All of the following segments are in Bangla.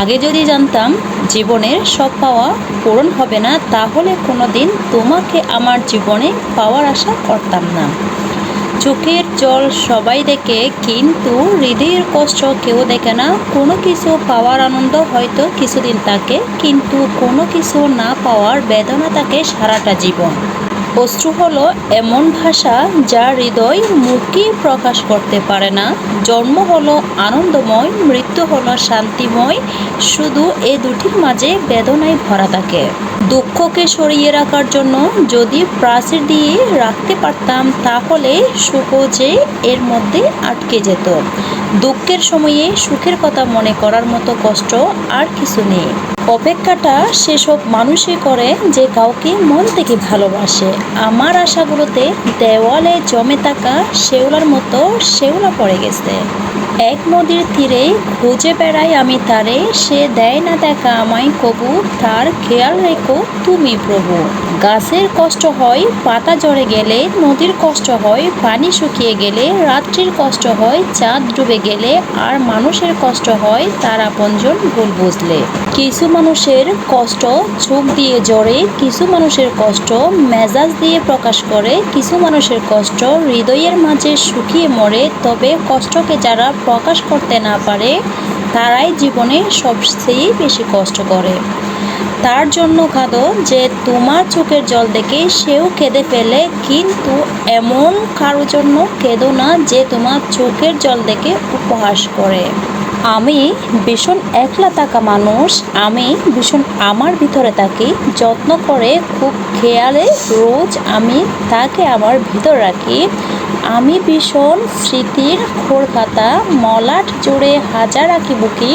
আগে যদি জানতাম জীবনের সব পাওয়া পূরণ হবে না, তাহলে কোনো দিন তোমাকে আমার জীবনে পাওয়ার আশা করতাম না। চোখের জল সবাই দেখে, কিন্তু হৃদয়ের কষ্ট কেউ দেখে না। কোনো কিছু পাওয়ার আনন্দ হয়তো কিছুদিন থাকে, কিন্তু কোনো কিছু না পাওয়ার বেদনা থাকে সারাটা জীবন। অশ্রু হলো এমন ভাষা যা হৃদয় মুখে প্রকাশ করতে পারে না। জন্ম হলো আনন্দময়, মৃত্যু হলো শান্তিময়। শুধু এ দুটির মাঝে বেদনায় ভরা থাকে। দুঃখকে সরিয়ে রাখার জন্য যদি প্রাচীর দিয়ে রাখতে পারতাম, তাহলে সুখও যে এর মধ্যে আটকে যেত। দুঃখের সময়ে সুখের কথা মনে করার মতো কষ্ট আর কিছু নেই। অপেক্ষাটা সেসব মানুষই করে যে কাউকে মন থেকে ভালোবাসে। আমার আশাগুলোতে দেওয়ালে জমে থাকা শেওলার মতো শেওলা পড়ে গেছে। এক নদীর তীরে খুঁজে বেড়াই আমি তারে, সে দেয় না দেখা আমায়, কবু, তার খেয়াল রেখো তুমি প্রভু। গাছের কষ্ট হয়, পাতা ঝরে গেলে নদীর কষ্ট হয়, পানি শুকিয়ে গেলে রাত্রির কষ্ট হয়, চাঁদ ডুবে গেলে আর মানুষের কষ্ট হয় তার আপনজন ভুল বুঝলে। কিছু মানুষের কষ্ট চোখ দিয়ে জড়ে কিছু মানুষের কষ্ট মেজাজ দিয়ে প্রকাশ করে, কিছু মানুষের কষ্ট হৃদয়ের মাঝে শুকিয়ে মরে, তবে কষ্টকে যারা প্রকাশ করতে না পারে, তারাই জীবনে সবচেয়ে বেশি কষ্ট করে। তার জন্য কাঁদো যে তোমার চোখের জল দেখে সেও কেঁদে ফেলে, কিন্তু এমন কারও জন্য কেঁদো না যে তোমার চোখের জল দেখে উপহাস করে। আমি ভীষণ একলা থাকা মানুষ, আমি ভীষণ আমার ভিতরে থাকি যত্ন করে, খুব খেয়ালে রোজ আমি তাকে আমার ভিতর রাখি। আমি ভীষণ স্মৃতির খোরখাতা মলাট জুড়ে হাজার আঁকি বুকি,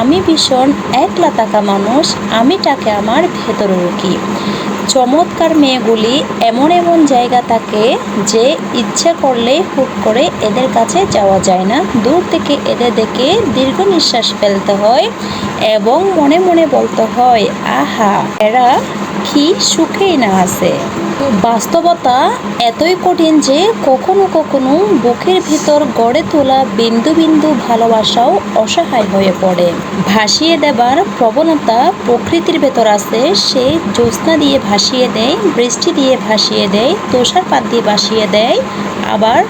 আমি ভীষণ একলা থাকা মানুষ, আমি তাকে আমার ভেতরে রাখি চমৎকার মেয়েগুলি এমন এমন জায়গা থাকে যে ইচ্ছে করলে হুট করে এদের কাছে যাওয়া যায় না। দূর থেকে এদের দেখে দীর্ঘ নিঃশ্বাস ফেলতে হয় এবং মনে মনে বলতে হয়, আহা, এরা কি সুখেই না আছে? বাস্তবতা এতই কঠিন যে কখনো কখনো বুকের ভিতর গড়ে তোলা বিন্দু বিন্দু ভালোবাসাও অসহায় হয়ে পড়ে। ভাসিয়ে দেবার প্রবণতা প্রকৃতির ভেতর আছে, সে জ্যোৎস্না দিয়ে ভাসিয়ে দেয়, বৃষ্টি দিয়ে ভাসিয়ে দেয়, তুষারপাত দিয়ে ভাসিয়ে দেয়, আবার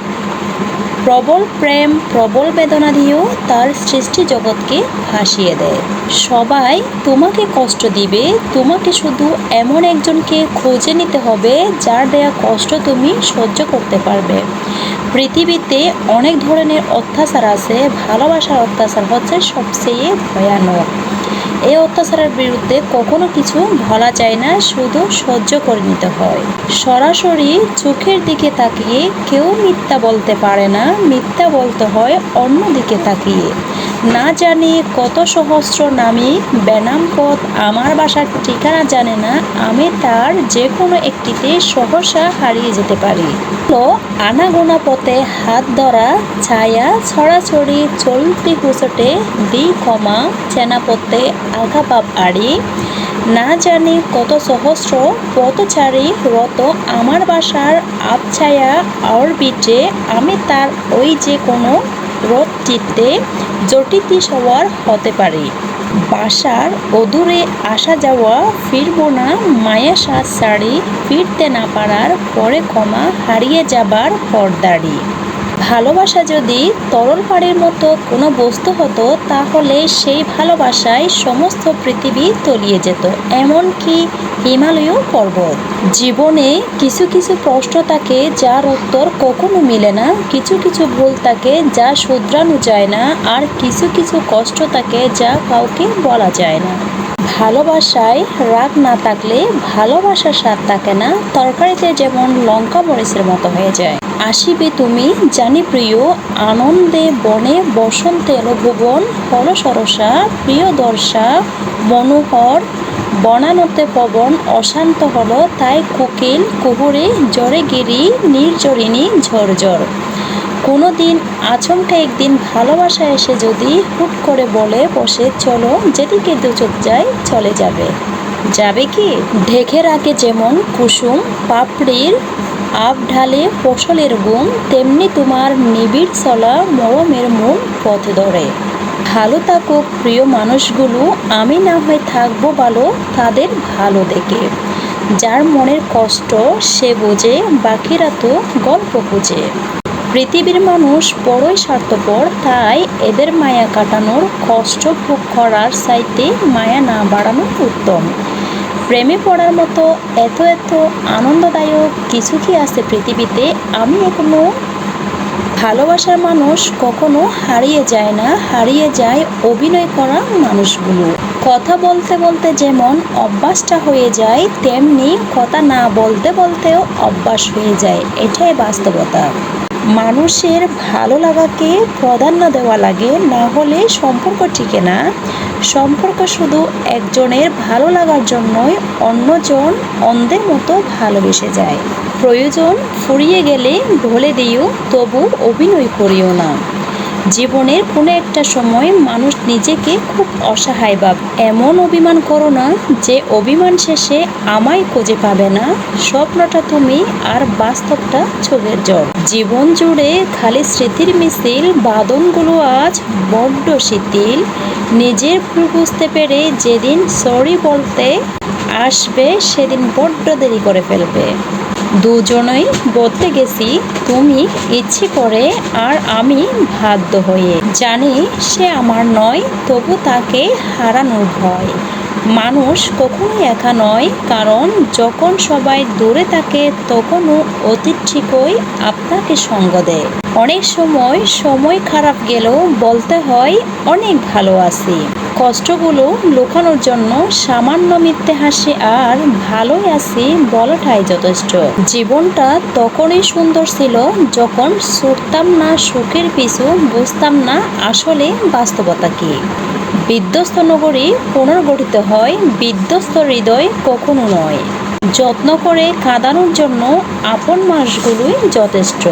প্রবল প্রেম, প্রবল বেদনা দিয়েও তার সৃষ্টি জগৎকে ভাসিয়ে দেয়। সবাই তোমাকে কষ্ট দিবে, তোমাকে শুধু এমন একজনকে খুঁজে নিতে হবে যার দেয়া কষ্ট তুমি সহ্য করতে পারবে। পৃথিবীতে অনেক ধরনের অত্যাচার আছে, ভালোবাসার অত্যাচার হচ্ছে সবচেয়ে ভয়ানক। এই অত্যাচারের বিরুদ্ধে কখনো কিছু বলা যায় না, শুধু সহ্য করে নিতে হয়। সরাসরি চোখের দিকে তাকিয়ে কেউ মিথ্যা বলতে পারে না, মিথ্যা বলতে হয় অন্য দিকে তাকিয়ে। না জানি কত সহস্র নামী বেনাম পথ আমার বাসার ঠিকানা জানে না, আমি তার যে কোনো একটিতে সহসা হারিয়ে যেতে পারি। আনাগোনা পথে হাত ধরা, ছায়া, ছড়াছড়ি, চলতি হুসটে দি কমা চেনা পথে আগা পাপ আড়ি। না জানি কত সহস্র পথচারী রত আমার বাসার আবছায়া আর বিটে আমি তার ওই যে কোনো রথটিতে জটিতি সবার হতে পারে। বাসার অদূরে আসা যাওয়া ফিরব না, মায়া সাজ সাড়ি ফিরতে না পারার পরে ক্ষমা হারিয়ে যাবার পর্দারি। ভালোবাসা যদি তরল পাড়ের মতো কোনো বস্তু হতো, তাহলে সেই ভালোবাসায় সমস্ত পৃথিবী তলিয়ে যেত। এমনকি হিমালয় পর্বত। জীবনে কিছু কিছু প্রশ্ন থাকে, যার উত্তর কখনো মিলে না। কিছু কিছু ভুল থাকে, যা শুধরানো যায় না। আর কিছু কিছু কষ্ট থাকে, যা কাউকে বলা যায় না। ভালোবাসায় রাগ না থাকলে ভালোবাসার স্বাদ থাকে না। তরকারিতে যেমন লঙ্কা মরিচের মতো হয়ে যায়। আসিবে তুমি, জানি প্রিয়, আনন্দে বনে বসন্তে ভুবন হল সরসা প্রিয় দর্শা মনোহর, বনানতে পবন, অশান্ত হলো, তাই কোকিল, কুহুরে জরে গিরি নির্জরিণী, ঝরঝর। কোনো দিন আচমকা একদিন ভালোবাসা এসে যদি হুট করে বলে বসে, চলো যেদিকে দু চোখ যায় চলে যাবে। যাবে কি? ঢেকে রাখে যেমন কুসুম, পাপড়ির আপ ঢালে ফসলের গুম তেমনি তোমার নিবিড় চলা মরমের মূল পথ ধরে। ভালো থাকুক প্রিয় মানুষগুলো, আমি না হয় থাকব ভালো তাদের ভালো দেখে। যার মনের কষ্ট সে বোঝে, বাকিরা তো গল্প বুঝে। পৃথিবীর মানুষ বড়ই স্বার্থপর, তাই এদের মায়া কাটানোর কষ্ট ভোগ করার চাইতে মায়া না বাড়ানো উত্তম। প্রেমে পড়ার মতো এত এত আনন্দদায়ক কিছু কি আছে পৃথিবীতে? আমি এখনও ভালোবাসার মানুষ কখনো হারিয়ে যায় না, হারিয়ে যায় অভিনয় করা মানুষগুলো। কথা বলতে বলতে যেমন অভ্যাসটা হয়ে যায়, তেমনি কথা না বলতে বলতেও অভ্যাস হয়ে যায়, এটাই বাস্তবতা। মানুষের ভালো লাগাকে প্রাধান্য দেওয়া লাগে, না হলে সম্পর্ক টিকে না। সম্পর্ক শুধু একজনের ভালো লাগার জন্যই অন্যজন অন্ধের মতো ভালোবেসে যায়। প্রয়োজন ফুরিয়ে গেলে বলে দিও তবু অভিনয় করিও না। জীবনের কোনো একটা সময় মানুষ নিজেকে খুব অসহায় ভাব। এমন অভিমান করো না যে অভিমান শেষে আমায় খুঁজে পাবে না। স্বপ্নটা তুমি আর বাস্তবটা চোখের জল। জীবন জুড়ে খালি স্মৃতির মিছিল, বাদনগুলো আজ বড্ড শিথিল। নিজের ভুল বুঝতে পেরে যেদিন সরি বলতে আসবে, সেদিন বড্ড দেরি করে ফেলবে। দুজনেই বদলে গেছি, তুমি ইচ্ছে করে আর আমি বাধ্য হয়ে। জানি সে আমার নয়, তবু তাকে হারানোর ভয়। মানুষ কখনোই একা নয়, কারণ যখন সবাই দূরে থাকে, তখনও অতীত ঠিকই আপনাকে সঙ্গ দেয়। অনেক সময় সময় খারাপ গেলেও বলতে হয়, অনেক ভালো আছি। কষ্টগুলো লুকানোর জন্য সামান্য মিথ্যে হাসি আর ভালোই আছি বলাটাই যথেষ্ট। জীবনটা তখনই সুন্দর ছিল যখন ছুটতাম না, সুখের পিছু বুঝতাম না আসলে বাস্তবতা কী। বিধ্বস্ত নগরী পুনর্গঠিত হয়, বিধ্বস্ত হৃদয় কখনো নয়। যত্ন করে কাঁদানোর জন্য আপন মাসগুলোই যথেষ্ট।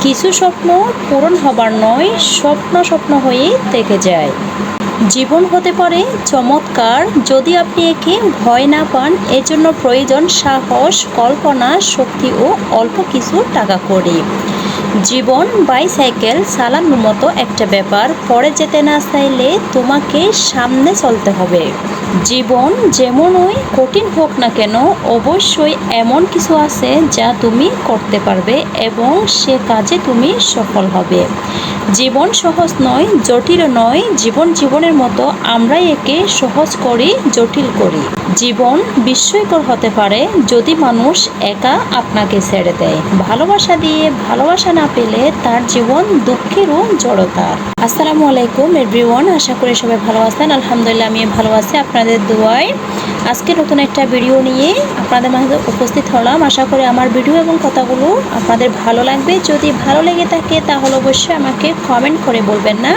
কিছু স্বপ্ন পূরণ হবার নয়, স্বপ্ন স্বপ্ন হয়েই থেকে যায়। জীবন হতে পারে চমৎকার। যদি আপনি একে ভয় না পান, এজন্য প্রয়োজন সাহস, কল্পনা, শক্তি ও অল্প কিছু টাকা করি। জীবন, বাইসাইকেল, চালানোর মতো একটা ব্যাপার। পরে যেতে না চাইলে তোমাকে সামনে চলতে হবে। জীবন যেমনই কঠিন হোক না কেন, অবশ্যই এমন কিছু আছে যা তুমি করতে পারবে এবং সে কাজে তুমি সফল হবে। জীবন সহজ নয়, জটিল নয়, জীবন জীবনের মতো আমরাই একে সহজ করি, জটিল করি। জীবন বিস্ময়কর হতে পারে যদি মানুষ একা আপনাকে ছেড়ে দেয়। ভালোবাসা দিয়ে ভালোবাসা না পেলে তার জীবন দুঃখেরও জড়তার আসসালামু আলাইকুম এভরিওয়ান আশা করি সবাই ভালো আছেন। আলহামদুলিল্লাহ আমি ভালো আছি। আপনাদের দোয়ায় আজকে নতুন একটা ভিডিও নিয়ে আপনাদের মাঝে উপস্থিত হলাম। আশা করি আমার ভিডিও এবং কথাগুলো আপনাদের ভালো লাগবে। যদি ভালো লেগে থাকে, তাহলে অবশ্যই আমাকে কমেন্ট করে বলবেন না।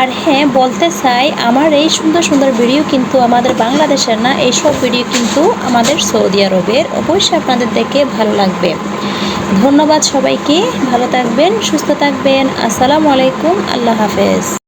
আর হ্যাঁ বলতে চাই, আমার এই সুন্দর সুন্দর ভিডিও কিন্তু আমাদের বাংলাদেশের না, এইসব ভিডিও কিন্তু আমাদের সৌদি আরবের। অবশ্যই আপনাদের দেখে ভালো লাগবে। ধন্যবাদ সবাইকে। ভালো থাকবেন, সুস্থ থাকবেন। আসসালামু আলাইকুম। আল্লাহ হাফেজ।